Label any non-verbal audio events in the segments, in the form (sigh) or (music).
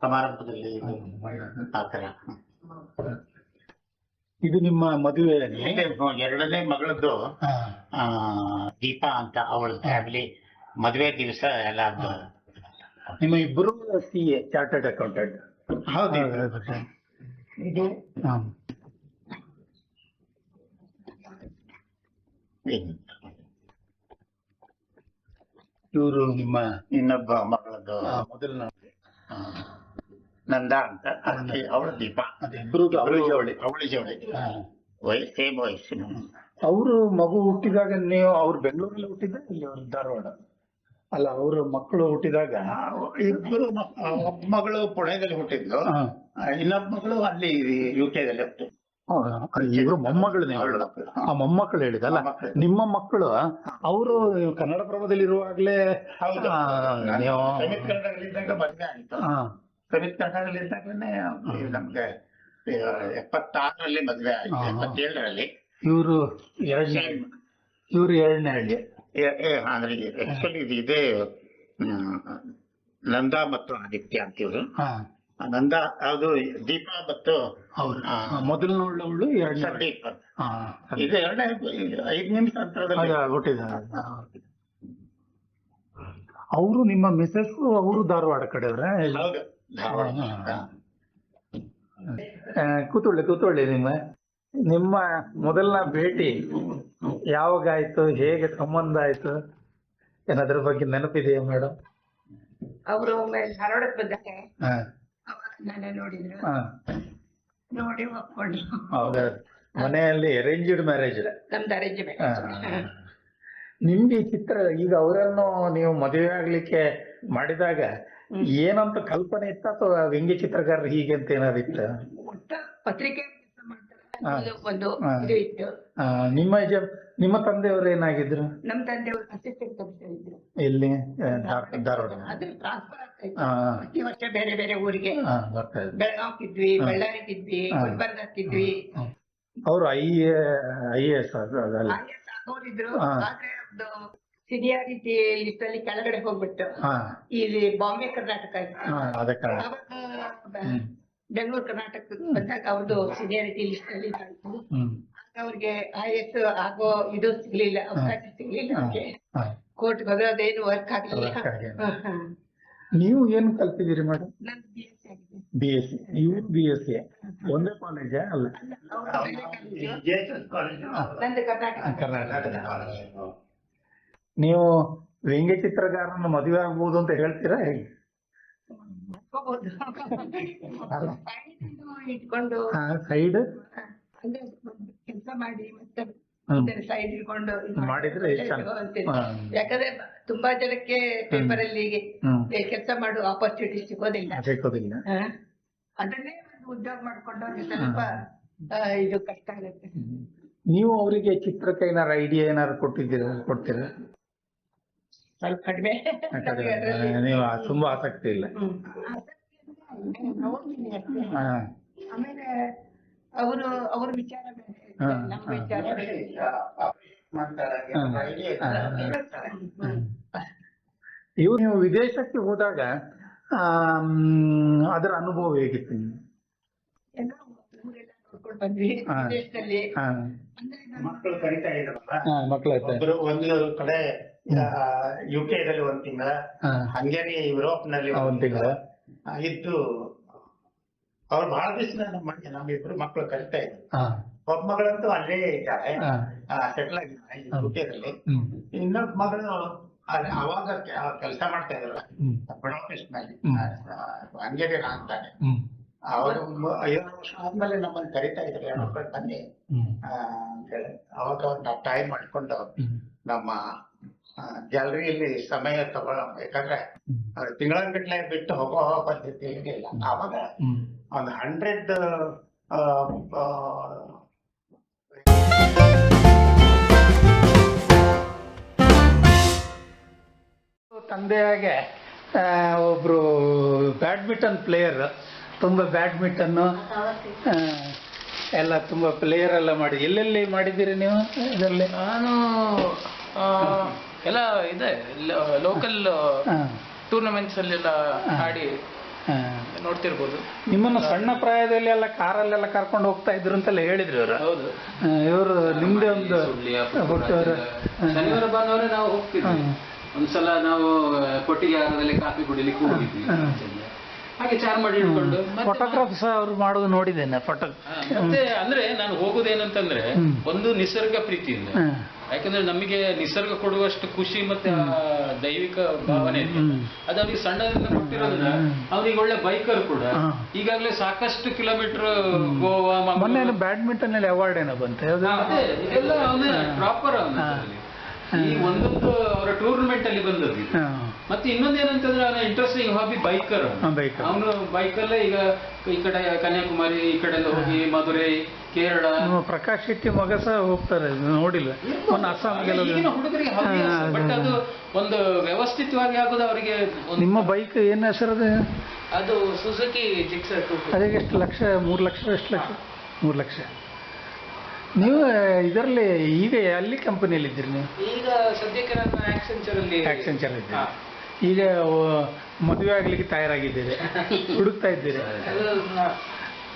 ಸಮಾರಂಭದಲ್ಲಿ ಇದು ನಿಮ್ಮ ಮದುವೆ ಎರಡನೇ ಮಗಳದ್ದು ದೀಪಾ ಅಂತ ಅವಳ ಫ್ಯಾಮಿಲಿ ಮದುವೆ ದಿವಸ ಎಲ್ಲ ನಿಮ್ಮ ಇಬ್ಬರು ಸಿ ಎ ಚಾರ್ಟರ್ಡ್ ಅಕೌಂಟೆಂಟ್ ಹೌದು. ಇದು. ಇವರು ನಿಮ್ಮ ಇನ್ನೊಬ್ಬ ಮಗಳದ್ದು. ಮೊದಲನೇ ನಂದ ಅಂತ ಅಂದ್ರೆ ಅವಳ ದೀಪ. ಅದೇ ಇಬ್ರು ಅವಳಿ ಜವಳಿ ಅವಳಿ ಜವಳಿ ವಯಸ್ಸು ಸೇಮ್ ವಯಸ್ಸಿನ ಅವರು ಮಗು ಹುಟ್ಟಿದಾಗ ನೀವು ಅವ್ರು ಬೆಂಗಳೂರಲ್ಲಿ ಹುಟ್ಟಿದ್ದ ಇಲ್ಲಿ ಅವ್ರ ಧಾರವಾಡ? ಅಲ್ಲ ಅವರು ಮಕ್ಕಳು ಹುಟ್ಟಿದಾಗ ಇಬ್ಬರು ಮಕ್ಕಳು ಮಗಳು ಪುಣೆದಲ್ಲಿ ಹುಟ್ಟಿದ್ಲು ಇನ್ನೊಬ್ಬ ಮಗಳು ಅಲ್ಲಿ ಯು ಕೆದಲ್ಲಿ ಹುಟ್ಟಿದ್ಲು ಇವರು ಮೊಮ್ಮಗಳು ನೀವು ಆ ಮೊಮ್ಮಕ್ಕಳು ಹೇಳಿದಲ್ಲ ನಿಮ್ಮ ಮಕ್ಕಳು ಅವರು ಕನ್ನಡ ಪ್ರಭದಲ್ಲಿ ಇರುವಾಗಲೇ ನೀವು ಮದುವೆ ಆಯ್ತು. ಸಮಿತ್ ಕನ್ನಡದಲ್ಲಿದ್ದಾಗನೇ ನಮ್ಗೆ ಆ, ಎಪ್ಪತ್ತಾರರಲ್ಲಿ ಮದುವೆ ಆಯ್ತು. ಎಪ್ಪತ್ತೇಳರಲ್ಲಿ. ಇವರು ಎರಡನೇ ಇವರು ಎರಡನೇ ಹಳ್ಳಿ. ಅಂದ್ರೆ ಆಕ್ಚುಲಿ ಇದು ಇದೆ ನಂದಾ ಮತ್ತು ಆದಿತ್ಯ ಅಂತ ಇವರು ಹಾ. ನಂದ ಅದು ದೀಪಾ ಮತ್ತು ಹೌದು. ಹಾ. ಮೊದಲನವಳು ಎರಡನೇ ದೀಪ ಇದು ಎರಡನೇ ಐದು ನಿಮಿಷ ಅಂತರದಲ್ಲಿ ಹುಟ್ಟಿದ್ದಾರೆ. ಅವರು ನಿಮ್ಮ ಮಿಸಸ್ ಅವರು ಧಾರವಾಡ ಕಡೆಯವ್ರ? ಹೌದು ಕೂತೊಳ್ಳಿ ಕೂತ್ಕೊಳ್ಳಿ ಕೂತ್ಕೊಳ್ಳಿ ನಿಮ್ಮ ನಿಮ್ಮ ಮೊದಲನ ಭೇಟಿ ಯಾವಾಗ ಆಯ್ತು ಹೇಗೆ ಸಂಬಂಧ ಆಯ್ತು? ಏನಾದ್ರ ಬಗ್ಗೆ ನೆನಪಿದೆಯಾ ಮೇಡಮ್? ಅವರು ಒಮ್ಮೆ ಧಾರವಾಡಕ್ಕೆ ಬಂದಾಗ ಹಾ ನನ್ನ ನೋಡಿದ್ರು. ಹಾ. ನೋಡಿ ಒಪ್ಕೊಂಡ್ರು ಹೌದಾ? ಮನೆಯಲ್ಲಿ ಅರೇಂಜ್ಡ್ ಮ್ಯಾರೇಜ್ ನಮ್ದು ಅರೇಂಜ್ ನಿಮ್ಗೆ ಈ ಚಿತ್ರ ಈಗ ಅವರನ್ನು ನೀವು ಮದುವೆ ಆಗ್ಲಿಕ್ಕೆ ಮಾಡಿದಾಗ ಏನಂತ ಕಲ್ಪನೆ ಇತ್ತ ಅಥವಾ ವ್ಯಂಗ್ಯ ಚಿತ್ರಕಾರ ಹೀಗೆ ಅಂತ ಏನಾದ್ರು ಇತ್ತ? ಒಟ್ಟ ಪತ್ರಿಕೆ. ಒಂದು ಇದು ಇತ್ತು. ನಿಮ್ಮ ನಿಮ್ಮ ತಂದೆಯವರು ಏನಾಗಿದ್ರು? ನಮ್ಮ ತಂದೆಯವರು ಅಸಿಸ್ಟೆಂಟ್ ಕಮಿಷನರ್ ಇದ್ರು ಎಲ್ಲಿ? ಧಾರ- ಧಾರವಾಡ. ಅದು ಟ್ರಾನ್ಸ್ಫರ್ ಆಗ್ತಾ ಇತ್ತು. ಹಾ. ಪ್ರತಿ ವರ್ಷ ಬೇರೆ ಬೇರೆ ಊರಿಗೆ. ಹಾ, ಬರ್ತಾ ಇದ್ರು. ಬೆಳಗಾವ್ಕಿದ್ವಿ. ಬಳ್ಳಾರಿಗಿದ್ವಿ ಹಾ. ಗುಲ್ಬರ್ಗಕ್ಕಿದ್ವಿ ಅವರು ಐ ಐ ಎಸ್ ಅದಲ್ಲ. ಹಾ. ಆದ್ರೆ ಒಂದು ಸಿನಿಯಾರಿಟಿ ಲಿಸ್ಟ್ ಅಲ್ಲಿ ಕೆಳಗಡೆ ಹೋಗ್ಬಿಟ್ಟು ಹಾ. ಇಲ್ಲಿ ಬಾಂಬೆ ಕರ್ನಾಟಕ ಇತ್ತು. ಹಾ, ಅದ ಕಾರಣ ಅವಾಗ ಹ್ಮ್. ಬೆಂಗಳೂರು ಕರ್ನಾಟಕ ಬಂದಾಗ ಅವ್ರದ್ದು ಸೀನಿಯಾರಿಟಿ ಲಿಸ್ಟ್ ಅಲ್ಲಿ ಹ್ಮ್. ಅವ್ರಿಗೆ ಐ ಎಸ್ ಆಗೋ ಇದು ಸಿಗ್ಲಿಲ್ಲ ಅವಕಾಶ ಸಿಗ್ಲಿಲ್ಲ. ಅವ್ರಿಗೆ. ಹಾ. ಕೋರ್ಟ್ ಹೋದ್ರೆ ಅದೇನು ವರ್ಕ್ ಆಗ್ಲಿಲ್ಲ. Work ಆಗ್ಲಿಲ್ಲ. ಹಾ, ಹಾ. ನೀವು ಏನು ಕಲ್ತಿದ್ದೀರಿ ಮೇಡಮ್ ನಂದು ಬಿ ಎಸ್ ಆಗಿದೆ. ಬಿ ಎಸ್ ಸಿ ಇವ್ರು ಬಿ ಎಸ್ ಸಿ ಒಂದೇ ಕಾಲೇಜ್ ಅಲ್ಲ. ಬೇರೆ ಕಾಲೇಜು. ಜೇಸಸ್ ನಂದು ಕರ್ನಾಟಕ. ಕರ್ನಾಟಕ. ನೀವು ವ್ಯಂಗ್ಯ ಚಿತ್ರಕಾರನ ಮದುವೆ ಆಗ್ಬೋದು ಅಂತ ಹೇಳ್ತೀರಾ ಹೇಗೆ? ಇಟ್ಕೊಂಡು. ಸೈಡ್ ಅಂದ್ರೆ ಕೆಲಸ ಮಾಡಿ ಮತ್ತೆ. ಸೈಡ್ ಇಟ್ಕೊಂಡು ಮಾಡಿದ್ರೆ ಯಾಕಂದ್ರೆ ತುಂಬಾ ಜನಕ್ಕೆ ಪೇಪರ್ ಅಲ್ಲಿ ಕೆಲಸ ಮಾಡುವ ಆಪರ್ಚುನಿಟಿ ಸಿಗೋದಿಲ್ಲ ಸಿಗೋದಿಲ್ಲ? ಅದನ್ನೇ ಒಂದು ಉದ್ಯೋಗ ಮಾಡ್ಕೊಂಡು ಸ್ವಲ್ಪ ಇದು ಕಷ್ಟ ಆಗುತ್ತೆ. ನೀವು ಅವರಿಗೆ ಚಿತ್ರಕ್ಕೆ ಏನಾರು ಐಡಿಯಾ ಏನಾರು ಕೊಟ್ಟಿದ್ದೀರಾ ಕೊಡ್ತೀರಾ? ಸ್ವಲ್ಪ ಕಡಿಮೆ. ನೀವು ತುಂಬಾ ಆಸಕ್ತಿ ಇಲ್ಲ. ಆಮೇಲೆ ಅವರು ಅವ್ರ ವಿಚಾರ ಬೇರೆ ಹಾ, ನಮ್ಮ ಹಾ. ವಿಚಾರ ಬೇರೆ ಮಾಡ್ತಾರೆ. ಹ್ಮ್. idea ಹಾ. ಇರ್ತದೆ. ಹ್ಮ್. ನೀವು ವಿದೇಶಕ್ಕೆ ಹೋದಾಗ ಆಮ್, ಅದರ ಅನುಭವ ಹೇಗಿತ್ತು ನಿಮ್ಗೆ? ಏನೋ ಊರೆಲ್ಲ ನೋಡ್ಕೊಂಡು ಬಂದ್ವಿ ಹಾ. ವಿದೇಶದಲ್ಲಿ ಹಾ ಅಂದ್ರೆ ನಮ್ಮ ಮಕ್ಕಳು ಕರಿತಾ ಇದ್ರಲ್ಲ ಹಾ, ಮಕ್ಕಳಾಯ್ತಾ ಒಬ್ರು ಒಂದು ಕಡೆ ಯು ದಲ್ಲಿ ಒಂದ್ ತಿಂಗಳ ಹಾ ಹಂಗೇರಿ ಯುರೋಪ್ನಲ್ಲಿ ಆ, ಒಂದ್ ತಿಂಗಳ ಇದ್ದು ಅವ್ರು ಬಹಳ ದಿವಸ ನಮ್ಮ ಮನೆ ನಮ್ಮಿಬ್ರು ಮಕ್ಕಳು ಕರಿತಾ ಇದ್ರು. ಒಬ್ಬ ಮಗಳಂತೂ ಅಲ್ಲೇ ಇದ್ದಾಳೆ. ಸೆಟ್ಲ್ ಆಗಿದ್ದಾಳೆ ಯು ದಲ್ಲಿ ಹ್ಮ್. ಇನ್ನೊಬ್ಬ ಮಗಳು ಅವಾಗ ಕೆಲಸ ಮಾಡ್ತಾ ಇದ್ರಲ್ಲ. ಹೆಡ್ ಆಫೀಸ್ನಲ್ಲಿ. ಹಂಗೇರಿ ಅಂತಾನೆ ಅವರು ಐವತ್ತು ವರ್ಷ ಆದ್ಮೇಲೆ ನಮ್ಮನ್ನ ಕರಿತಾ ಇದ್ರು. ಹೆಣ್ಮಕ್ಳು ಬನ್ನಿ ಅವಾಗ ಒಂದು ಟೈಮ್ ಮಾಡ್ಕೊಂಡು ನಮ್ಮ ಗ್ಯಾಲರಿಯಲ್ಲಿ ಸಮಯ ತಗೊಳ್ಳೋಣ. ಯಾಕಂದ್ರೆ ತಿಂಗಳಗಟ್ಟಲೆ ಬಿಟ್ಟು ಹೋಗೋ ಪದ್ಧತಿ ಇರಲಿಲ್ಲ ಆವಾಗ ಒಂದು ಹಂಡ್ರೆಡ್ ತಂದೆಯಾಗೆ ಒಬ್ರು ಬ್ಯಾಡ್ಮಿಂಟನ್ ಪ್ಲೇಯರ್ ತುಂಬ ಬ್ಯಾಡ್ಮಿಂಟನ್ನು ಎಲ್ಲ ತುಂಬ ಪ್ಲೇಯರ್ ಎಲ್ಲ ಮಾಡಿ. ಎಲ್ಲೆಲ್ಲಿ ಮಾಡಿದ್ದೀರಿ ನೀವು ಇದರಲ್ಲಿ? ನಾನು ಎಲ್ಲ ಇದೆ. ಲೋಕಲ್ ಟೂರ್ನಮೆಂಟ್ಸ್ ಅಲ್ಲೆಲ್ಲ ಆಡಿ. ನೋಡ್ತಿರ್ಬೋದು. ನಿಮ್ಮನ್ನು ಸಣ್ಣ ಪ್ರಾಯದಲ್ಲಿ ಎಲ್ಲ ಕಾರಲ್ಲೆಲ್ಲ ಕರ್ಕೊಂಡು ಹೋಗ್ತಾ ಇದ್ರು ಅಂತೆಲ್ಲ ಹೇಳಿದ್ರು ಇವರು ಹೌದು. ಇವರು ನಿಮ್ದೇ ಒಂದು ಶನಿವಾರ ಭಾನುವಾರ ನಾವು ಹೋಗ್ತಿದ್ವಿ. ಒಂದ್ಸಲ ನಾವು ಕೊಟ್ಟಿಗೆಹಾರದಲ್ಲಿ ಕಾಫಿ ಕುಡಿಲಿಕ್ಕೆ ಹೋಗಿದ್ವಿ. ಹಾಗೆ ಚಾರ್ ಮಾಡಿ ಇಟ್ಕೊಂಡು. ಫೋಟೋಗ್ರಾಫಿ ಸಹ ಅವ್ರು ಮಾಡೋದು ನೋಡಿದ್ದೇನೆ ಫೋಟೋ ಮತ್ತೆ ಅಂದ್ರೆ ನಾನು ಹೋಗುದೇನಂತಂದ್ರೆ. ಒಂದು ನಿಸರ್ಗ ಪ್ರೀತಿಯಿಂದ. ಯಾಕಂದ್ರೆ ನಮಗೆ ನಿಸರ್ಗ ಕೊಡುವಷ್ಟು ಖುಷಿ ಮತ್ತೆ ದೈವಿಕ ಭಾವನೆ ಇದೆ. ಅದು ಅವ್ನಿಗೆ ಸಣ್ಣದಿಂದ ಕೊಟ್ಟಿರೋದ್ರಿಂದ ಅವ್ರಿಗೆ ಒಳ್ಳೆ ಬೈಕರ್ ಕೂಡ. ಈಗಾಗಲೇ ಸಾಕಷ್ಟು ಕಿಲೋಮೀಟರ್ ಗೋವಾ ಮೊನ್ನೆ ಬ್ಯಾಡ್ಮಿಂಟನ್ ಅಲ್ಲಿ ಅವಾರ್ಡ್ ಏನೋ ಬಂತೆ ಇದೆಲ್ಲ ಅವನ ಪ್ರಾಪರ್ ಅವನ ಈ ಒಂದೊಂದು ಅವರ ಟೂರ್ನಮೆಂಟ್ ಅಲ್ಲಿ ಬಂದದ್ದು. ಮತ್ತೆ ಇನ್ನೊಂದು ಏನಂತಂದ್ರೆ ಅವನ ಇಂಟ್ರೆಸ್ಟಿಂಗ್ ಹಾಬಿ ಬೈಕರ್ ಅವನು ಬೈಕಲ್ಲೇ ಈಗ ಈ ಕಡೆ ಕನ್ಯಾಕುಮಾರಿ ಈ ಕಡೆ ಎಲ್ಲ ಹೋಗಿ ಮಧುರೈ ಕೇರಳ. ಪ್ರಕಾಶ್ ಶೆಟ್ಟಿ ಮಗ ಸಹ ಹೋಗ್ತಾರೆ ನೋಡಿಲ್ಲ. ಅಸ್ಸಾಂಗೆಲ್ಲ ಹುಡುಗರಿಗೆ ಬಟ್ ಅದು ಒಂದು ವ್ಯವಸ್ಥಿತವಾಗಿ ಆಗೋದು ಅವರಿಗೆ ನಿಮ್ಮ ಬೈಕ್ ಏನ್ ಹೆಸರದು ಅದು? ಸುಜುಕಿ ಜಿಕ್ಸರ್ ಅದಕ್ಕೆ ಎಷ್ಟು ಲಕ್ಷ ಮೂರು ಲಕ್ಷ ಎಷ್ಟು ಲಕ್ಷ? ಮೂರು ಲಕ್ಷ. ನೀವು ಇದರಲ್ಲಿ ಈಗ ಅಲ್ಲಿ ಕಂಪನಿಯಲ್ಲಿ ಇದ್ದೀರಿ ನೀವು? ಈಗ ಸದ್ಯಕ್ಕೆ ನಾನು ಆಕ್ಸೆಂಚರ್ ಅಲ್ಲಿ ಆಕ್ಸೆಂಚರ್ ಇದ್ದೀರಿ. ಹಾ. ಈಗ ಮದುವೆ ಆಗ್ಲಿಕ್ಕೆ ತಯಾರಾಗಿದ್ದೀರಿ. ಹುಡುಕ್ತಾ ಇದ್ದೀರಿ.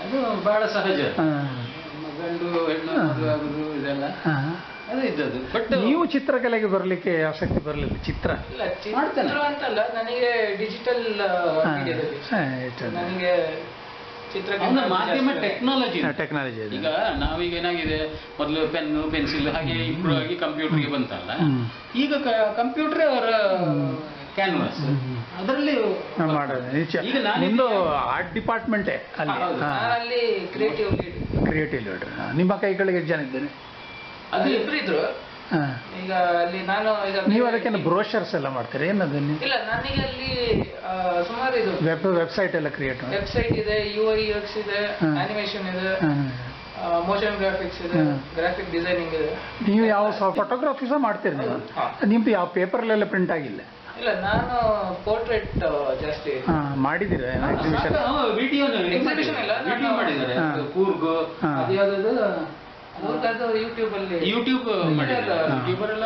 ಅದು ಬಹಳ ಸಹಜ. ಗಂಡು ಹೆಣ್ಣು ಆಗುದು ಇದೆಲ್ಲ. ಅದು ಇದ್ದದ್ದು. ಬಟ್ ನೀವು ಚಿತ್ರಕಲೆಗೆ ಬರ್ಲಿಕ್ಕೆ ಆಸಕ್ತಿ ಬರಲಿಲ್ಲ ಚಿತ್ರ? ಇಲ್ಲ ಚಿತ್ರ ಅಂತಲ್ಲ ನನಗೆ ಡಿಜಿಟಲ್. ನನಗೆ ಚಿತ್ರ ಮಾಧ್ಯಮ ಟೆಕ್ನಾಲಜಿ ಟೆಕ್ನಾಲಜಿ ಈಗ ನಾವೀಗ ಏನಾಗಿದೆ ಮೊದಲು ಪೆನ್ ಪೆನ್ಸಿಲ್ ಹಾಗೆ ಇಂಪ್ರೂವ್ ಆಗಿ ಕಂಪ್ಯೂಟರ್ಗೆ ಬಂತಲ್ಲ. ಈಗ ಕಂಪ್ಯೂಟರ್ ಅವರ ಕ್ಯಾನ್ವಾಸ್ ಅದರಲ್ಲಿ ಮಾಡೋದು. ನಾನು ನಿಮ್ದು ಆರ್ಟ್ ಡಿಪಾರ್ಟ್ಮೆಂಟೇ ಅಲ್ಲಿ. ಅಲ್ಲಿ ಕ್ರಿಯೇಟಿವ್ ಲೀಡ್ ಕ್ರಿಯೇಟಿವ್ ಲೀಡರ್ ನಿಮ್ಮ ಕೈಗಳಿಗೆ ಎಷ್ಟು ಜನ ಇದ್ದೇನೆ ಅದು ಇಬ್ರು ಇದ್ರು. ಈಗ ಅಲ್ಲಿ ನಾನು ಈಗ ನೀವು ಅದಕ್ಕೆ ಬ್ರೋಷರ್ಸ್ ಎಲ್ಲ ಮಾಡ್ತೀರಿ? ಏನದನ್ನು ಇಲ್ಲ ನನಗೆ ಅಲ್ಲಿ ಸುಮಾರು ಇದು. ವೆಬ್ ವೆಬ್ಸೈಟ್ ಎಲ್ಲ ಕ್ರಿಯೇಟ್ ವೆಬ್ಸೈಟ್ ಇದೆ ಯು ಐ ಎಕ್ಸ್ ಇದೆ. ಅನಿಮೇಷನ್ ಇದೆ. ಮೋಷನ್ ಗ್ರಾಫಿಕ್ಸ್ ಇದೆ ಗ್ರಾಫಿಕ್ ಡಿಸೈನಿಂಗ್ ಇದೆ. ನೀವು ಯಾವ ಫೋಟೋಗ್ರಫಿ ಸಹ ಮಾಡ್ತೀರಿ ನೀವು. ನಿಮ್ದು ಯಾವ ಪೇಪರ್ಲೆಲ್ಲ ಪ್ರಿಂಟ್ ಆಗಿಲ್ಲ? ಇಲ್ಲ ನಾನು ಪೋರ್ಟ್ರೇಟ್ ಜಾಸ್ತಿ ಹಾ ಮಾಡಿದ್ದೀರಾ? ಎಕ್ಸಿಬಿಷನ್ ವಿಡಿಯೋ Exhibition ಇಲ್ಲ, ವಿಡಿಯೋ ಮಾಡಿದ್ದಾರೆ. ಕೂರ್ಗ್ ಹಾ. ಯೂಟ್ಯೂಬ್ ಅಲ್ಲಿ. ಯೂಟ್ಯೂಬ್ ಮಾಡಿದ್ದಾರೆ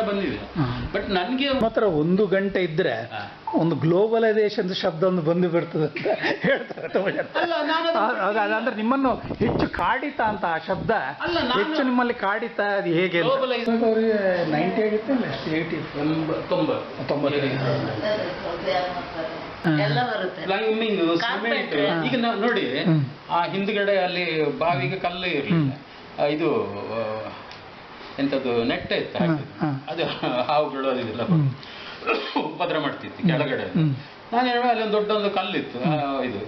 ಬಂದಿದೆ. ಬಟ್ ನನಗೆ ಮಾತ್ರ ಒಂದು ಗಂಟೆ ಇದ್ರೆ ಒಂದು ಗ್ಲೋಬಲೈಸೇಷನ್ ಶಬ್ದ ಒಂದು ಬಂದು ಬಿಡ್ತದೆ ಅಂತ ಹೇಳ್ತಾರೆ ಅಂದ್ರೆ ಅಲ್ಲ ನಾನು ಅದು- ಅದಂದ್ರೆ ನಿಮ್ಮನ್ನು ಹೆಚ್ಚು ಕಾಡಿತ ಅಂತ ಆ ಶಬ್ದ ಹೆಚ್ಚು ನಿಮ್ಮಲ್ಲಿ ಕಾಡಿತ ಅದು ಹೇಗೆ ನೈಂಟಿ ಆಗಿತ್ತು ಇಲ್ಲ ಏಯ್ಟಿ ಈಗ ನಾವು ನೋಡಿ ಆ ಹಿಂದ್ಗಡೆ ಅಲ್ಲಿ ಬಾವಿಗೆ ಕಲ್ಲು ಇರಲಿಲ್ಲ. ಇದು ಎಂಥದ್ದು ಎಂತದ್ದು ನೆಟ್ಟ ಇತ್ತು. ಅದು ಹಾವುಗಳು ಅದು ಇದೆಲ್ಲ ಹ್ಮ್. ಉಪದ್ರ ಮಾಡ್ತಿತ್ತು ಕೆಳಗಡೆ. ನಾನು ಹೇಳುವ ಅಲ್ಲಿ ಒಂದು ದೊಡ್ಡ ಒಂದು ಕಲ್ಲಿತ್ತು ಇದು.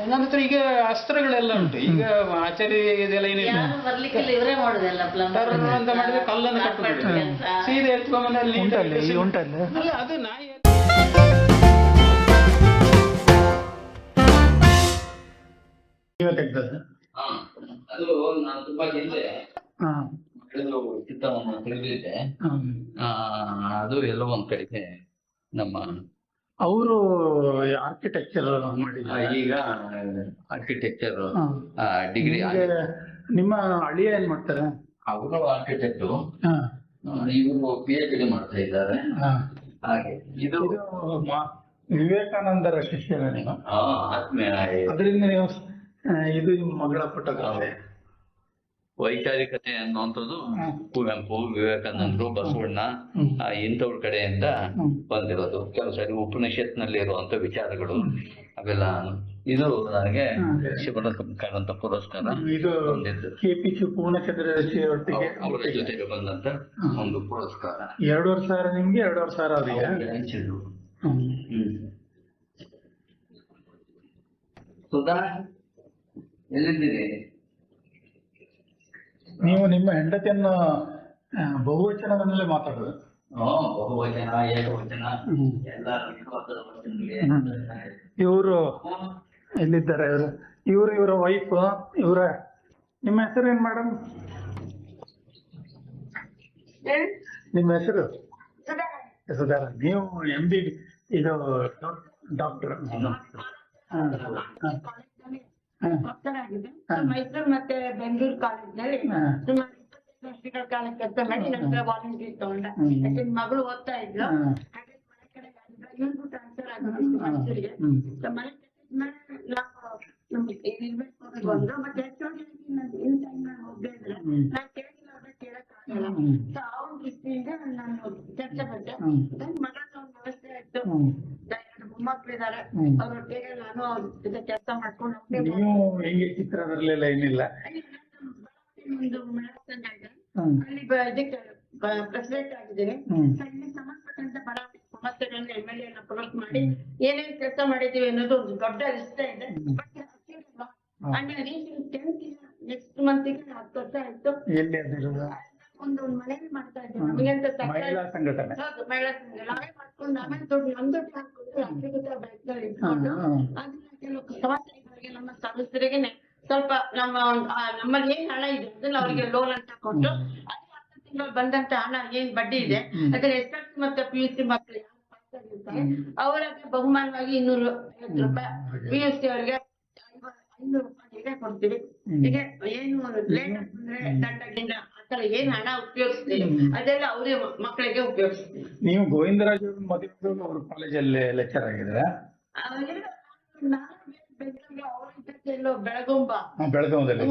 ನನ್ನ ಹತ್ರ ಈಗ ಅಸ್ತ್ರಗಳೆಲ್ಲ ಉಂಟು. ಈಗ ಆಚಾರಿ ಇದೆಲ್ಲ ಏನಿಲ್ಲ. ಯಾರು ಬರ್ಲಿಕ್ಕಿಲ್ಲ ಇವರೇ ಮಾಡುದೆಲ್ಲ ಟರ್ರ್ ಅಂತ ಮಾಡಿದ್ರೆ ಕಲ್ಲನ್ನು ಕಟ್ಟಿಬಿಟ್ಟಿದೆ ಸೀರೆ ಅಲ್ಲ ಅದು ನಾಯಿ ನೀವೇ ತೆಗ್ದದ್ದು ಅದು ನಾನು ತುಂಬಾ ಕಳೆದು. ಚಿತ್ರವನ್ನು ತಿಳಿದಿದ್ದೆ. ಅದು ಎಲ್ಲೋ ಒಂದ್ ಕಡೆಗೆ ನಮ್ಮ ಅವರು ಆರ್ಕಿಟೆಕ್ಚರ್ ಮಾಡಿದ್ರು ಮಾಡಿದ್ದಾರೆ ಈಗ ಆರ್ಕಿಟೆಕ್ಚರ್. ಡಿಗ್ರಿ ನಿಮ್ಮ ಅಳಿಯ ಏನ್ ಮಾಡ್ತಾರೆ? ಅವರು ಆರ್ಕಿಟೆಕ್ಟ್ ಇವರು ಪಿ ಎಚ್ ಡಿ ಮಾಡ್ತಾ ಇದ್ದಾರೆ. ಹಾಗೆ ಇದು ವಿವೇಕಾನಂದರ ಶಿಷ್ಯರ ನೀವು ಅದರಿಂದ ನೀವು ಇದು ನಿಮ್ಮ ಮಗಳ ಫೋಟೋಗ್ರಾಫಿ ವೈಚಾರಿಕತೆ ಅನ್ನುವಂಥದ್ದು. ಕುವೆಂಪು ವಿವೇಕಾನಂದರು ಬಸವಣ್ಣ ಇಂಥವ್ರ ಕಡೆಯಿಂದ. ಬಂದಿರೋದು. ಕೆಲವು ಸರಿ ಉಪನಿಷತ್ನಲ್ಲಿ ಇರುವಂತ ವಿಚಾರಗಳು ಅವೆಲ್ಲ ಇದು ನನಗೆ ಶಿವನ ಶಿವರತ್ನಕಾರಂತ ಪುರಸ್ಕಾರ ಬಂದಿದ್ದು. ಪೂರ್ಣಚಂದ್ರ ಋಷಿ ಒಟ್ಟಿಗೆ ಅವರ ಜೊತೆಗೆ ಬಂದಂತ ಒಂದು ಪುರಸ್ಕಾರ. ಎರಡೂವರೆ ಸಾವಿರ ನಿಮ್ಗೆ ಎರಡೂವರೆ ಸಾವಿರ ಅವರಿಗೆ. ಸುಧಾ ಎಲ್ಲಿದ್ದೀರಿ? ನೀವು ನಿಮ್ಮ ಹೆಂಡತಿಯನ್ನು ಬಹುವಚನದ ಬಹುವಚನದಲ್ಲೇ ಮಾತಾಡೋದು. ಬಹುವಚನ ಏಕವಚನ. ಎಲ್ಲ ಇವರು ಎಲ್ಲಿದ್ದಾರೆ ಇವರು? ಇವರು ಇವರ ವೈಫ್ ಇವರ ನಿಮ್ಮ ಹೆಸರು ಏನ್ ಮೇಡಮ್ ನಿಮ್ಮ ಹೆಸರು? ಸುಧಾರ ನೀವು ಎಂ ಬಿ ಇದು ಡಾಕ್ಟರ್ ಡಾಕ್ಟರ್. ಆಗಿದೆ. ಮೈಸೂರು ಮತ್ತೆ ಬೆಂಗಳೂರು ಕಾಲೇಜ್ನಲ್ಲಿ ನಲ್ಲಿ ಸುಮಾರು ಇಪ್ಪತ್ತೈದು ವರ್ಷಗಳ ಕಾಲ ಕೆಲಸ ಮಾಡಿ ನಂತರ ವಾಲಂಟಿಯರ್ ತಗೊಂಡ. ಯಾಕಂದ್ರೆ ಮಗಳು ಓದ್ತಾ ಇದ್ಲು? ಹ್ಮ್. ಹಾಗಾಗಿ ಮನೆ ಕಡೆ ಇವ್ರಿಗೂ ಟ್ರಾನ್ಸ್ಫರ್ ಆಗಿತ್ತು ಮೈಸೂರಿಗೆ. ಮನೆ ನಾವು ಇರ್ಬೇಕು ಒಂದು ಮತ್ತೆ ಇನ್ ಟೈಮ್ ಹೋಗದೆ ಇದ್ರೆ. ನಾನು ಸೊ ಆ ಒಂದು ದೃಷ್ಟಿಯಿಂದ ನಾನು ಚರ್ಚೆ ಬಂದೆ. ಹ್ಮ್. ನನ್ ಮಗಳ ಒಂದು ವ್ಯವಸ್ಥೆ ಆಯ್ತು. ಎರಡು ನಾನು ಅವ್ರ ಜೊತೆ ಕೆಲಸ ಮಾಡ್ಕೊಂಡು ಹೋಗ್ತೇನೆ. ನೀವು ಹೆಂಗೆ ಚಿತ್ರದಲ್ಲೆಲ್ಲ ಏನಿಲ್ಲ ಅಲ್ಲಿ ಒಂದು ಇದಕ್ಕೆ ಪ್ರೆಸಿಡೆಂಟ್ ಆಗಿದ್ದೀನಿ. ಅಲ್ಲಿ ಸಂಬಂಧಪಟ್ಟಂತ ಬಡ ಸಮಸ್ಯೆಗಳನ್ನ ಎಂ ಎಲ್ ಎ ಅಪ್ರೋಚ್ ಮಾಡಿ ಏನೇನ್ ಕೆಲಸ ಮಾಡಿದೀವಿ ಅನ್ನೋದು ಒಂದು ದೊಡ್ಡ ಲಿಸ್ಟ್ ಇದೆ. ಬಟ್ ಅಂಡ್ ರೀಸೆಂಟ್ ನೆಕ್ಸ್ಟ್ ಮಂತಿಗೆ ಹತ್ತು ವರ್ಷ ಆಯ್ತು. ಎಲ್ಲಿ ಅದಿರೋದು ಒಂದು ಮನೇಲಿ ಮಾಡ್ತಾ ಇದ್ದೆ. ನಮಗೆ ಅಂತ ತಕ್ಕ ಮಹಿಳಾ ಸಂಘಟನೆ. ಹೌದು ಮಹಿಳಾ ಸಂಘ ನಾವೇ ಮಾಡ್ಕೊಂಡು ಆಮೇಲೆ ದುಡ್ಡು ನಮ್ ದುಡ್ಡು ಹಾಕೊಂಡು ರಾಷ್ಟ್ರೀಕೃತ ಬ್ಯಾಂಕ್ನಲ್ಲಿ ಇಟ್ಕೊಂಡು ಹ್ಮ್, ಹ್ಮ್. ಅದನ್ನ ಕೆಲವು ಸಮಸ್ಯೆಗಳಿಗೆ ನಮ್ಮ ಸದಸ್ಯರಿಗೆ ಸ್ವಲ್ಪ ನಮ್ಮ ನಮ್ಮಲ್ಲಿ ಏನ್ ಹಣ ಇದೆ ಅದನ್ನ ಅವರಿಗೆ ಲೋನ್ ಅಂತ ಕೊಟ್ಟು ಅದು ಹತ್ತು ತಿಂಗಳು ಬಂದಂತ ಹಣ ಏನ್ ಬಡ್ಡಿ ಇದೆ ಅದನ್ನ ಎಸ್ ಎಲ್ ಸಿ ಮತ್ತೆ ಪಿ ಯು ಸಿ ಮಕ್ಕಳು ಯಾರು ಪಾಸ್ ಆಗಿರ್ತಾರೆ ಅವರಿಗೆ ಬಹುಮಾನವಾಗಿ ಇನ್ನೂರು ಐವತ್ತು ರೂಪಾಯಿ ಪಿ ಯು ಸಿ ಅವರಿಗೆ ಐನೂರು ರೂಪಾಯಿ ಹೇಗೆ ಕೊಡ್ತೀವಿ. ಹೀಗೆ ಏನು ಪ್ಲೇಟ್ ಅಂದ್ರೆ ದಂಡ ಗಿಂಡ ಆತರ ಏನ್ ಹಣ ಉಪಯೋಗಿಸ್ತೀವಿ. ಅದೆಲ್ಲ ಅವ್ರಿಗೆ ಮಕ್ಕಳಿಗೆ ಉಪಯೋಗಿಸ್ತೀವಿ. ನೀವು ಗೋವಿಂದರಾಜ್ ಅವ್ರ ಮದುವೆ ಅವ್ರ ಕಾಲೇಜಲ್ಲಿ ಲೆಕ್ಚರ್ ಆಗಿದ್ರ ಎಲ್ಲೋ ಬೆಳಗುಂಬ. ಬೆಳಗಾವದಲ್ಲಿ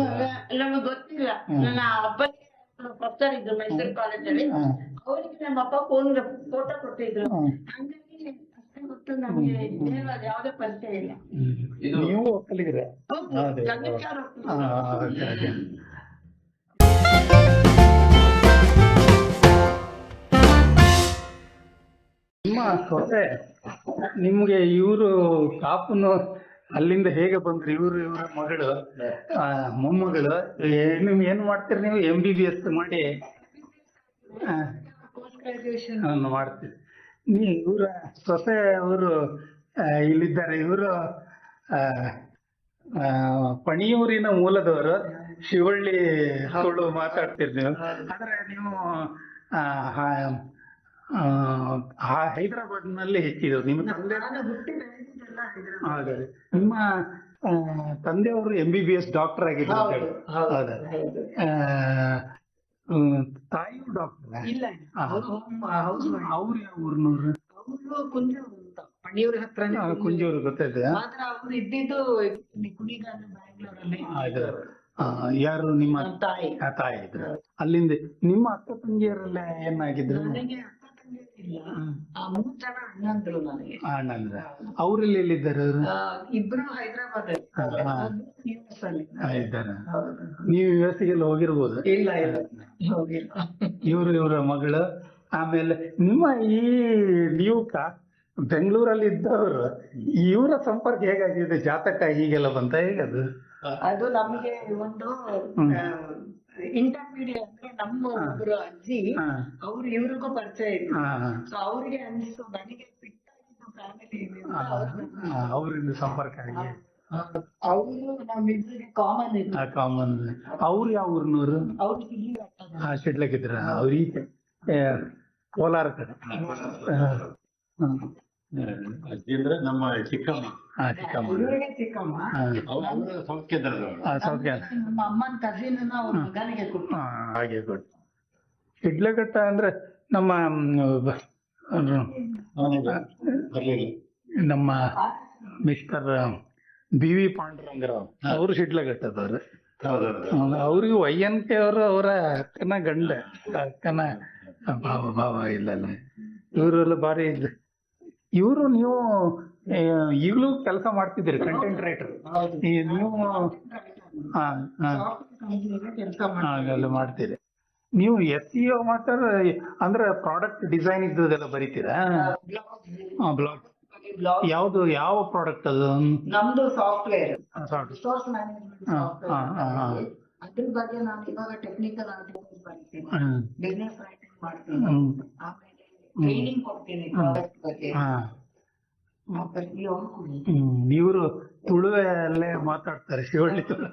ನಮಗ್ ಗೊತ್ತಿಲ್ಲ. ನನ್ನ ಅಪ್ಪನಿಗೆ ಪ್ರೊಫೆಸರ್ ಇದ್ರು ಮೈಸೂರು ಕಾಲೇಜಲ್ಲಿ. ಅವರಿಗೆ ನಮ್ಮ ಅಪ್ಪ ಫೋನ್ ಫೋಟೋ ಕೊಟ್ಟಿದ್ರು. ಹ್ಮ್. ಹಂಗಾಗಿ ಅಷ್ಟೇ ಗೊತ್ತು ನಮ್ಗೆ ನೇರವಾದ ಯಾವುದೇ ಪರಿಚಯ ಇಲ್ಲ. ಇದು ನೀವು ಒಕ್ಕಲಿಗರ. ನಿಮ್ಮ ಸೊಸೆ ನಿಮ್ಗೆ ಇವರು ಕಾಪುನು ಅಲ್ಲಿಂದ ಹೇಗೆ ಬಂದ್ರಿ? ಇವರು ಇವರ ಮಗಳು ಮೊಮ್ಮಗಳು ಏ- ನೀವು ಏನ್ ಮಾಡ್ತೀರಿ ನೀವು? ಎಂ ಬಿ ಬಿ ಎಸ್ ಮಾಡಿ ಮಾಡ್ತೀರಿ ನೀ ಇವರ ಸೊಸೆ ಅವರು ಇಲ್ಲಿದ್ದಾರೆ. ಇವರು ಪಣಿಯೂರಿನ ಮೂಲದವರು. ಶಿವಳ್ಳಿ ಸುಳ್ಳು ಮಾತಾಡ್ತೀರಿ ನೀವು ಆದ್ರೆ ನೀವು ಆ, ಹೈದರಾಬಾದ್ ಹೈದರಾಬಾದ್ನಲ್ಲಿ ಹೆಚ್ಚಿದ್ರು ನಿಮ್ಮ ತಂದೆ. ನಿಮ್ಮ ತಂದೆಯವರು M B B S doctor ಹೇಳಿ. ಹೌದು, ತಾಯಿಯು ಡಾಕ್ಟರ್ ಇಲ್ಲ ಅವರು ಯಾವ ಊರ್ನವ್ರು? ಅವರು ಕುಂಜೂರು ಅಂತ. ಪಣಿಯೂರ್ ಹತ್ರನೇ ಕುಂಜೂರು. ಗೊತ್ತೈತೆ ಮಾತ್ರ ಅವ್ರು ಇದ್ದಿದ್ದು ಕುಣಿಗಾಲ ಬ್ಯಾಂಗ್ಳೂರಲ್ಲಿ. ಯಾರು ನಿಮ್ಮ ತಾಯಿ. ಆ, ತಾಯಿ ಇದ್ರು. ಅಲ್ಲಿಂದ ನಿಮ್ಮ ಅಕ್ಕ ತಂಗಿಯರಲ್ಲೇ ಏನಾಗಿದ್ರು? ನನಗೆ ಅಕ್ಕ ಆ ಮೂರ್ ಜನ ಅಣ್ಣಂದ್ರು ನನಗೆ. ಅಣ್ಣಂದ್ರ. ಅವ್ರಲ್ಲಿ ಎಲ್ಲಿದ್ದಾರೆ ಅವರು? ಇಬ್ರು ಹೈದರಾಬಾದ್ ಇದ್ದಾರೆ. ನೀವು ಯು ಎಸ್ ಗೆಲ್ಲ ಹೋಗಿರ್ಬೋದು? ಇಲ್ಲ ಇಲ್ಲ. ಹೋಗಿಲ್ಲ. ಇವರು ಇವರ ಮಗಳು. ಆಮೇಲೆ ನಿಮ್ಮ ಈ ನೀವು ಬೆಂಗಳೂರಲ್ಲಿ ಇದ್ದವರು ಇವರ ಸಂಪರ್ಕ ಹೇಗಾಗಿದೆ? ಜಾತಕ ಹೀಗೆಲ್ಲ ಬಂತ ಹೇಗದು? ಅದು ನಮಗೆ ಒಂದು. ಇಂಟರ್ಮೀಡಿಯೇಟ್ ಅಂದ್ರೆ ನಮ್ಮ ಒಬ್ರು ಅಜ್ಜಿ ಅವ್ರು ಇವ್ರಿಗೂ ಪರಿಚಯ ಹಾ. ಸೊ ಅವ್ರಿಗೆ ಅನಿಸ್ತು ನನಗೆ ಫಿಟ್ ಆಗಿದ್ದು ಫ್ಯಾಮಿಲಿ ಅವರಿಂದ ಸಂಪರ್ಕ ಆಗಿ ಅವರು ನಮ್ಮಿಬ್ರಿಗೆ ಕಾಮನ್ ಇತ್ತು ಕಾಮನ್ ಅವ್ರು ಯಾವ ಊರ್ನವ್ರು? ಅವ್ರು ಹಾ ಶಿಡ್ಲಕ್ಕಿದ್ರ ಅವ್ರಿಗೆ ಕೋಲಾರ ಕಡೆ. ಅಜ್ಜಿ ಅಂದ್ರೆ ನಮ್ಮ ಚಿಕ್ಕಮ್ಮ. ಹಾ ಚಿಕ್ಕಮ್ಮ. ಇವ್ರಿಗೆ ಚಿಕ್ಕಮ್ಮ. ಅವರು ಸೌಖ್ಯ. ನಮ್ಮ ಅಮ್ಮನ ಕಸಿನ್ ಅವ್ರ ಮಗನಿಗೆ ಕೊಟ್ಟು ಹಾ, ಹಾಗೆ ಅಂದ್ರೆ ನಮ್ಮ ಮ್, ಬರ್ಲಿಲ್ಲ. ನಮ್ಮ ಮಿಸ್ಟರ್ ಬಿ ವಿ ಪಾಂಡುರಂಗರಾವ್. ಅವರು ಶಿಡ್ಲಘಟ್ಟದವ್ರು ಹೌದೌದು. ಅವ್ರಿಗೆ ವೈ ಎನ್ ಕೆ ಅವರು ಅವರ ಅಕ್ಕನ ಗಂಡ. ಅಕ್ಕನ ಭಾವ ಭಾವ ಇಲ್ಲಲ್ಲ. ಇವರೆಲ್ಲ ಬಾರಿ ಇವರು ನೀವು ಈಗಲೂ ಕೆಲಸ ಮಾಡ್ತಿದ್ದೀರಿ ಕಂಟೆಂಟ್ ರೈಟರ್ ನೀವು ಹಾಗೆಲ್ಲ ಮಾಡ್ತೀರಿ. ನೀವು ಎಸ್ ಸಿ ಮಾತ್ರ ಅಂದ್ರೆ ಪ್ರಾಡಕ್ಟ್ ಡಿಸೈನ್ ಇದ್ದದೆಲ್ಲ ಬರೀತೀರಾ? ಬ್ಲಾಗ್. ಯಾವ್ದು ಯಾವ ಪ್ರಾಡಕ್ಟ್ ಅದು? ನಮ್ದು ಸಾಫ್ಟ್ವೇರ್ ರಿಸೋರ್ಸ್ ಮ್ಯಾನೇಜ್ಮೆಂಟ್. ಅದ್ರ ಬಗ್ಗೆ ನಾನು ಇವಾಗ ಟೆಕ್ನಿಕಲ್ ಹ್ಮ್. ಬಿಸ್ನೆಸ್ ರೈಟಿಂಗ್ ಮಾಡ್ತೀನಿ. ಟ್ರೈನಿಂಗ್ ಕೊಡ್ತೀನಿ ಪ್ರಾಡಕ್ಟ್ ಬಗ್ಗೆ. ಇವರು ತುಳುವಲ್ಲೇ ಮಾತಾಡ್ತಾರೆ ಶಿವಳ್ಳಿ ತುಳು.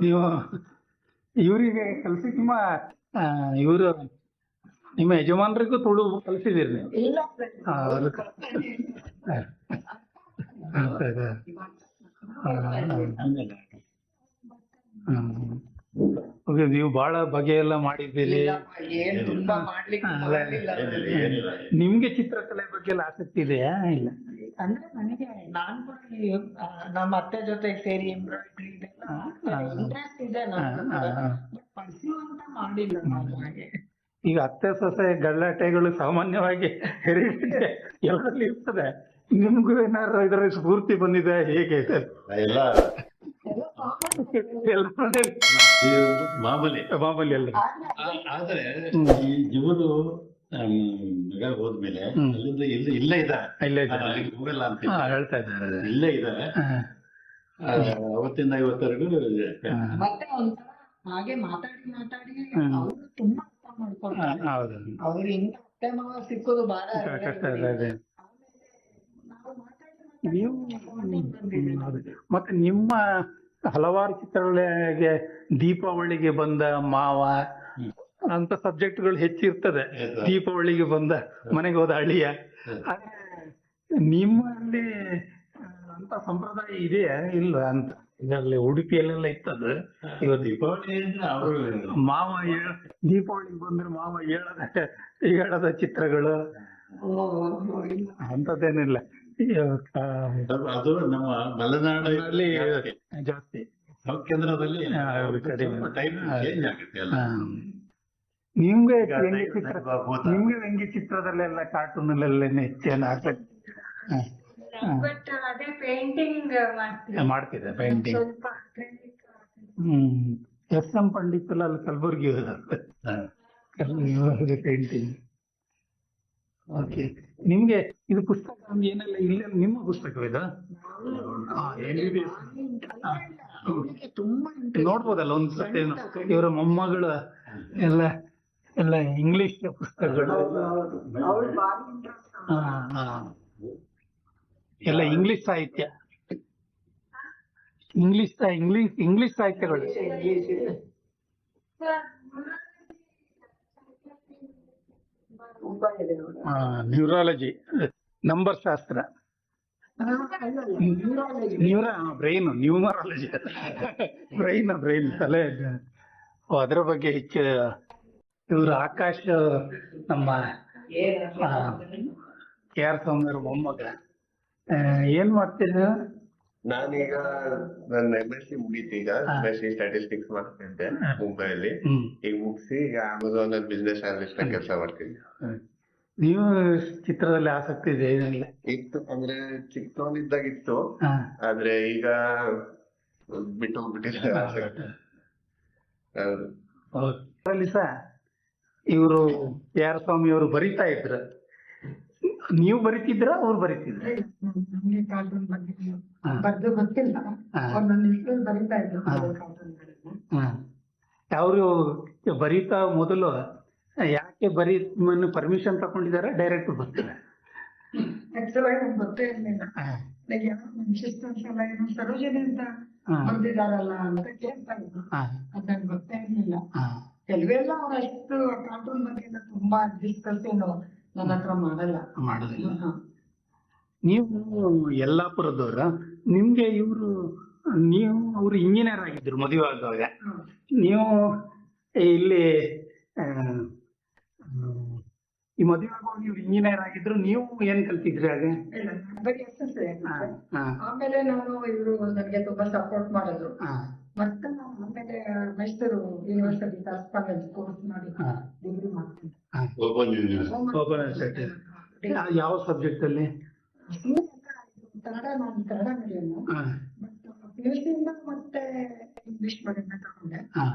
ನೀವು ಇವರಿಗೆ ಕಲ್ಸಿಕ್ಕಿಮ್ಮ ಇವರು ನಿಮ್ಮ ಯಜಮಾನರಿಗೂ ತುಳು ಕಲಿಸಿದಿರಿ ನೀವು. (laughs) ಹ್ಮ್. ಓಕೆ ನೀವು ಬಹಳ ಬಗೆ ಎಲ್ಲ ಮಾಡಿದ್ದೀರಿ ಏನ್ ತುಂಬಾ ಮಾಡ್ಲಿಕ್ಕೆ ಏನಿಲ್ಲ, ಏನಿಲ್ಲ. ನಿಮ್ಗೆ ಚಿತ್ರಕಲೆ ಬಗ್ಗೆ ಎಲ್ಲ ಆಸಕ್ತಿ ಇದೆಯಾ? ಇಲ್ಲ. ಅಂದ್ರೆ ನನಗೆ ನಾನ್ ಕೂಡ ಈ, ಆ, ನಮ್ಮ ಅತ್ತೆ ಜೊತೆ ಸೇರಿ ಎಂಬ್ರಾಯ್ಡ್ರಿ ಇದೆಲ್ಲ ಇಂಟ್ರೆಸ್ಟ್ ಇದೆ ಹಾ, ಹಾ, ಹಾ. ಪರ್ಸ್ಯೂ ಅಂತ ಮಾಡಿಲ್ಲ ನಾನು ಹಾಗೆ. ಈಗ ಅತ್ತೆ ಸೊಸೆ ಗಲಾಟೆಗಳು ಸಾಮಾನ್ಯವಾಗಿ ಹೆರಿಟೇಜ್ ಎಲ್ಲರಲ್ಲಿ ಇರ್ತದೆ. ನಿಮ್ಗೂ ಏನಾದ್ರು ಇದರ ಸ್ಫೂರ್ತಿ ಬಂದಿದೆ? ಹೇಗೆ ಇದೆ? ಎಲ್ಲ ಮಾಮೂಲಿ. ಮಾಮೂಲಿ ಎಲ್ಲ ಆದ್ರೆ. ಈ ಇವರು ಮಗ ಹೋದ್ಮೇಲೆ. ಅಲ್ಲಿಂದ ಇಲ್ಲ ಇಲ್ಲೇ ಇದ್ದಾರೆ ಇಲ್ಲೇ ಇದ್ದಾರೆ. ಹೋಗಲ್ಲ ಅಂತ ಹೇಳ್ತಾ ಇದ್ದಾರೆ. ಇಲ್ಲೇ ಇದ್ದಾರೆ. ಅವತ್ತಿಂದ ಇವತ್ತರೆಗೂ ಮತ್ತೆ ಒಂಥರ ಹಾಗೆ ಮಾತಾಡಿ ಮಾತಾಡಿ. ಅವರು ತುಂಬಾ ಅರ್ಥ ಹೌದು. ಅವ್ರು ಇಂತ ಅತ್ತೆ ಮಾವ ಸಿಕ್ಕೋದು ಬಹಳ ಕಷ್ಟ ಇದೆ ನಾವು. ಮತ್ತೆ ನಿಮ್ಮ ಹಲವಾರು ಚಿತ್ರಗಳಿಗೆ ದೀಪಾವಳಿಗೆ ಬಂದ ಮಾವ ಅಂತ ಸಬ್ಜೆಕ್ಟ್ಗಳು ಹೆಚ್ಚಿರ್ತದೆ. ದೀಪಾವಳಿಗೆ ಬಂದ ಮನೆಗೆ ಹೋದ ಅಳಿಯ. ನಿಮ್ಮಲ್ಲಿ ಅಂತ ಸಂಪ್ರದಾಯ ಇದೆಯಾ? ಇಲ್ಲ ಅಂತ? ಇದರಲ್ಲಿ ಉಡುಪಿಯಲ್ಲೆಲ್ಲ ಇತ್ತದು. ಇವತ್ತು ದೀಪಾವಳಿ ಮಾವ ದೀಪಾವಳಿಗೆ ಬಂದ್ರೆ ಮಾವ ಹೇಳದ ಹೇಳದ ಚಿತ್ರಗಳು. ಅಂತದ್ದೇನಿಲ್ಲ ಅದು ನಮ್ಮ ಮಲೆನಾಡಲ್ಲಿ ಜಾಸ್ತಿ. ಸೌತ್ ಕೇಂದ್ರದಲ್ಲಿ. ನಿಮ್ಗೆ. ನಿಮ್ಗೆ ವ್ಯಂಗ್ಯ ಚಿತ್ರದಲ್ಲೆಲ್ಲ ಕಾರ್ಟೂನ್ ಅಲ್ಲೆಲ್ಲ ಹೆಚ್ಚೇನು ಆಸಕ್ತಿ ಹಾ. ಹಾ. ಅದೇ ಪೇಂಟಿಂಗ್ ಮಾಡ್ತೀನಿ ಮಾಡ್ತಿದ್ದೆ painting hmm. S M Pandit ಅಲ್ಲಿ ಕಲಬುರ್ಗಿ. ಪೇಂಟಿಂಗ್ ಓಕೆ ನಿಮ್ಗೆ ಇದು ಪುಸ್ತಕ ಏನೆಲ್ಲ ಇಲ್ಲ ನಿಮ್ಮ ಪುಸ್ತಕವಿದಾ. ನೋಡ್ಬೋದಲ್ಲ ಒಂದ್ ಸತಿ ಇವರ ಮೊಮ್ಮಗಳ ಎಲ್ಲ ಎಲ್ಲ ಇಂಗ್ಲಿಷ್ ಪುಸ್ತಕಗಳು. ಎಲ್ಲ ಇಂಗ್ಲಿಷ್ ಸಾಹಿತ್ಯ. ಇಂಗ್ಲಿಷ್ ಇಂಗ್ಲಿಷ್ ಇಂಗ್ಲಿಷ್ ಸಾಹಿತ್ಯಗಳು ತುಂಬಾ ಇದೆ ಅವ್ರು. ನ್ಯೂರಾಲಜಿ ನಂಬರ್ ಶಾಸ್ತ್ರ. Neuro brain numerology brain brain ತಲೆ. ಅದರ ಬಗ್ಗೆ ಹೆಚ್ಚು ಇವರು ಆಕಾಶ್ ನಮ್ಮ ಕೆ ಆರ್ ಸೌಮ್ಯರ ಮೊಮ್ಮಗ. ಏನ್ ಮಾಡ್ತೀರಿ? ನಾನೀಗ ನನ್ನ ಎಂ ಎಸ್ ಸಿ ಮುಗೀತು ಈಗ. ಎಂ ಎಸ್ ಸಿ ಸ್ಟ್ಯಾಟಿಸ್ಟಿಕ್ಸ್ ಮಾಡ್ತಿದ್ದೆ. ಮುಂಬೈಯಲ್ಲಿ. ಈಗ ಮುಗಿಸಿ ಈಗ ಅಮೆಝಾನ್ ಅಲ್ಲಿ ಬಿಸ್ನೆಸ್ ಅನಲಿಸ್ಟ್ ಕೆಲಸ ಮಾಡ್ತೀನಿ. ನೀವು ಚಿತ್ರದಲ್ಲಿ ಆಸಕ್ತಿ ಇದೆ ಏನಿಲ್ಲ? ಇತ್ತು. ಅಂದ್ರೆ ಚಿಕ್ಕವನಿದ್ದಾಗ ಇತ್ತು. ಆದ್ರೆ ಈಗ ಬಿಟ್ಟು ಹೋಗ್ಬಿಟ್ಟಿದೆ ಆಸಕ್ತಿ. ಹೌದು. ಹೌದು. ಅದ್ರಲ್ಲಿ ಇವರು ಪಿ ಆರ್ ಸ್ವಾಮಿ ಅವರು ಬರಿತಾ ಇದ್ರು. ನೀವು ಬರಿತಿದ್ರ ಅವ್ರು ಬರಿತಿದ್ರ ಬರ್ದು ಗೊತ್ತಿಲ್ಲ. ಅವ್ರು ನನ್ನ ಹೆಸರು ಬರೀತಾ ಇದ್ರು ಅವರು ಬರೀತಾ ಮೊದಲು ಯಾಕೆ ಬರೀ ಪರ್ಮಿಷನ್ ತಗೊಂಡಿದ್ದಾರೆ? ಡೈರೆಕ್ಟ್ ಬರ್ತಾರೆ ಆಕ್ಚುಲಾಗಿ ನಂಗೆ ಗೊತ್ತೇ ಇರ್ಲಿಲ್ಲ. ನನಗೆ ಯಾರೋ ಅಸಿಸ್ಟೆಂಟ್ಸ್ ಎಲ್ಲ ಏನೋ ಸರೋಜಿನಿ ಅಂತ. ಬರ್ದಿದಾರಲ್ಲ ಅಂತ ಕೇಳ್ತಾ ಇದ್ರು. ಹಾ, ಅದ್ ನಂಗೆ ಗೊತ್ತೇ ಇರ್ಲಿಲ್ಲ. ಕೆಲವೆಲ್ಲ ಅವ್ರು ಅಷ್ಟು ಕಾರ್ಟೂನ್ ಬಗ್ಗೆ ತುಂಬಾ ಡಿಸ್ಕಸ್ ಏನು ನನ್ನ ಹತ್ರ ಮಾಡಲ್ಲ. ಮಾಡೋದಿಲ್ಲ. ಹಾ. ನೀವು ಯಲ್ಲಾಪುರದವ್ರ? ನಿಮ್ಗೆ ಇವರು ನೀವು ಅವರು ಇಂಜಿನಿಯರ್ ಆಗಿದ್ರು ಮದುವೆ ಹಾ. ನೀವು ಇಲ್ಲಿ ಆ, ಹ್ಮ್, ಈ ಮದುವೆ ಆಗುವಾಗ ಇವ್ರು ಇಂಜಿನಿಯರ್ ಆಗಿದ್ರು ನೀವು ಏನ್ ಕಲ್ತಿದ್ರಿ ಆಗ ಇಲ್ಲ ಆಮೇಲೆ ನಾನು ಇವರು ನನಗೆ ತುಂಬಾ ಸಪೋರ್ಟ್ ಮಾಡಿದ್ರು. ಮತ್ತೆ ನಾನು ಆಮೇಲೆ ಮೈಸೂರು ಯೂನಿವರ್ಸಿಟಿ ಕರೆಸ್ಪಾಂಡೆನ್ಸ್ ಕೋರ್ಸ್ ಮಾಡಿ ಡಿಗ್ರಿ ಮಾಡ್ತೀನಿ. ಯಾವ ಸಬ್ಜೆಕ್ಟ್ ಅಲ್ಲಿ? ಕನ್ನಡ ನಾನು ಕನ್ನಡ ಮೀಡಿಯಂ ಹಾ, ಬಟ್ ಪಿ ಯು ಸಿಯಿಂದ ಮತ್ತೆ ಇಂಗ್ಲಿಷ್ ಮೀಡಿಯಂ ತಗೊಂಡೆ. ಹಾ.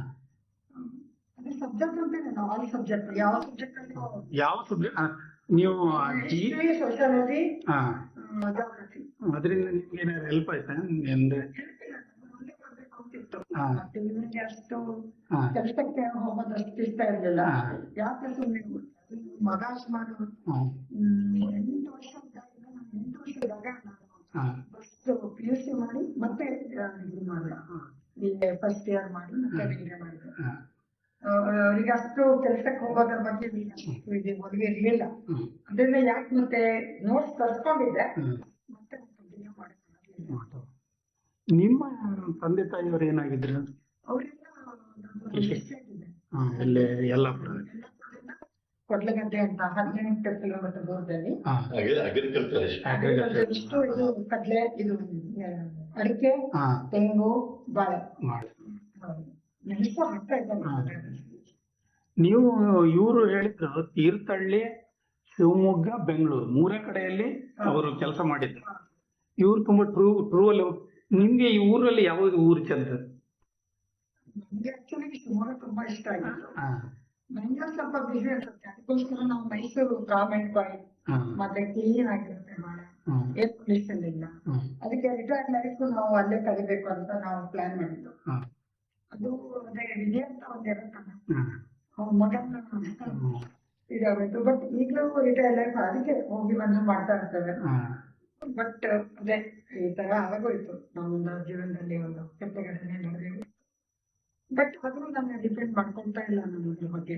ಅದೇ ಸಬ್ಜೆಕ್ಟ್ ಅಂತ ಆಲ್ ಸಬ್ಜೆಕ್ಟ್ ಯಾವ ಸಬ್ಜೆಕ್ಟ್ ಅಲ್ಲಿ ಯಾವ ಸಬ್ಜೆಕ್ಟ್ ನೀವು ಸೋಶಿಯಾಲಜಿ ಅದರಿಂದ ನಿಮ್ಗೆ ಏನಾದ್ರು ಹೆಲ್ಪ್ ಆಯ್ತಾ? ಅಂದ್ರೆ ಅಷ್ಟು ಹಾ. ಕೆಲಸಕ್ಕೆ ಹೋಗೋದಷ್ಟು ಇಷ್ಟ ಇರ್ಲಿಲ್ಲ. ಹಾ. ಯಾಕೆ ಸುಮ್ಮನೆ ಮಗ ಸುಮಾರು ಹಾ, ಹ್ಮ್, ಎಂಟು ವರ್ಷ ಇದ್ದಾಗ ನಾನು ಎಂಟು ವರ್ಷ ಇದ್ದಾಗ ನಾನು ಹಾ, ಫಸ್ಟ್ ಪಿ ಯು ಸಿ ಮಾಡಿ ಮತ್ತೆ ಡಿಗ್ರಿ ಮಾಡಿದೆ. ಬಿ ಎ ಫಸ್ಟ್ ಇಯರ್ ಮಾಡಿ ಮತ್ತೆ ಡಿಗ್ರಿ ಮಾಡಿದೆ. ಹಾ, ಅವರಿಗೆ ಅಷ್ಟು ಕೆಲಸಕ್ಕೆ ಹೋಗೋದ್ರ ಬಗ್ಗೆ ಅವ್ರಿಗೆ ಅಷ್ಟು ಇದು ಒಲವು ಇರ್ಲಿಲ್ಲ. ಹ್ಮ್, ಅದರಿಂದ ಯಾಕೆ ಮತ್ತೆ ನೋಟ್ಸ್ ತರ್ಸ್ಕೊಂಡಿದ್ದೆ ಹ್ಮ್. ಮತ್ತೆ ಕಂಟಿನ್ಯೂ ಮಾಡಿ ನಿಮ್ಮ ತಂದೆ ತಾಯಿಯವರು ಏನಾಗಿದ್ರು? ಅವರೆಲ್ಲ ಹಾ, ಇಲ್ಲಿ ಯಲ್ಲಾಪುರ ಕೊಡ್ಲಗದ್ದೆ ಅಂತ ಹದಿನೆಂಟು ಕಿಲೋಮೀಟರ್ ದೂರದಲ್ಲಿ. ಹಾ. ಅಗ್ರಿಕಲ್ಚರ್. ಇಷ್ಟು ಇದು ಕಡ್ಲೆ ಇದು ಆ, ಅಡಿಕೆ ಹಾ. ತೆಂಗು ಬಾಳೆ. ಮಾಡಿ ಮೆಣಸು ಹಾಕ್ತಾ ಇದ್ದಾರೆ. ನೀವು ಇವರು ಹೇಳಿದ್ರು ತೀರ್ಥಹಳ್ಳಿ ಶಿವಮೊಗ್ಗ ಬೆಂಗಳೂರು. ಮೂರೇ ಕಡೆಯಲ್ಲಿ ಅವರು ಕೆಲಸ ಮಾಡಿದ್ರು. ಇವ್ರು ತುಂಬಾ ಟ್ರೂ ಟ್ರೂ ಅಲ್ಲಿ ನಿಮ್ಗೆ ಈ ಊರಲ್ಲಿ ಯಾವ್ದು ಊರು ಚಂದ? ನಮ್ಗೆ ಆಕ್ಚುಲಿ ಶಿವಮೊಗ್ಗ ತುಂಬಾ ಇಷ್ಟ ಆಗಿತ್ತು. ನಂಗೆ ಸ್ವಲ್ಪ ಬಿಸಿ ಅನ್ಸುತ್ತೆ. ಅದಕ್ಕೋಸ್ಕರ ನಾವು ಮೈಸೂರು ಕಾಮೆಂಟ್ ಪಾಯಿಂಟ್ ಮತ್ತೆ ಕ್ಲೀನ್ ಆಗಿರುತ್ತೆ ಬಹಳ ಏರ್ ಪೊಲ್ಯೂಷನ್ ಇಲ್ಲ. ಅದಕ್ಕೆ ರಿಟೈರ್ಡ್ ಲೈಫ್ ನಾವು ಅಲ್ಲೇ ಕಲಿಬೇಕು ಅಂತ ನಾವು ಪ್ಲಾನ್ ಮಾಡಿದ್ದು. ಅದು ಅದೇ ವಿಜಯ ಅಂತ ಒಂದು ಇರುತ್ತಲ್ಲ ಮಗನ ಹ್ಮ್. ಇದಾಗಿತ್ತು ಬಟ್ ಈಗಲೂ ರಿಟೈರ್ಡ್ ಲೈಫ್ ಅದಕ್ಕೆ ಹೋಗಿ ಬಂದು ಮಾಡ್ತಾ ಇರ್ತೇವೆ. ಬಟ್ ಅದೇ ಈ ತರ ಆಗೋಯ್ತು. ನಮ್ಮ ಜೀವನದಲ್ಲಿ ಒಂದು ಘಟನೆ ನಡೆದಿದೆ. ಬಟ್ ಅದು ನನ್ನ ಡಿಪೆಂಡ್ ಮಾಡ್ಕೊಂತ ಇಲ್ಲ ನನ್ನ ಅದ್ರ ಬಗ್ಗೆ.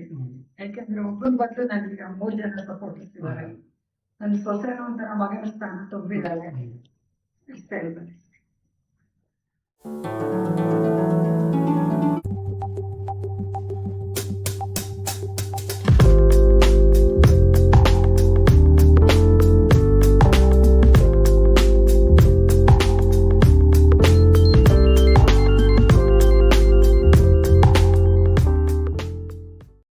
ಯಾಕೆಂದ್ರೆ ಒಬ್ಬನ ಬದಲು ನನಗೆ ಮೂರ್ ಜನ ಸಪೋರ್ಟ್ ಇರ್ತಿದ್ದಾರೆ ನನ್ನ ಸೊಸೆನ ಒಂಥರ ಮಗನ ಸ್ಥಾನ ತುಂಬಿದ್ದಾರೆ ಇಷ್ಟ ಇದ್ದಾರೆ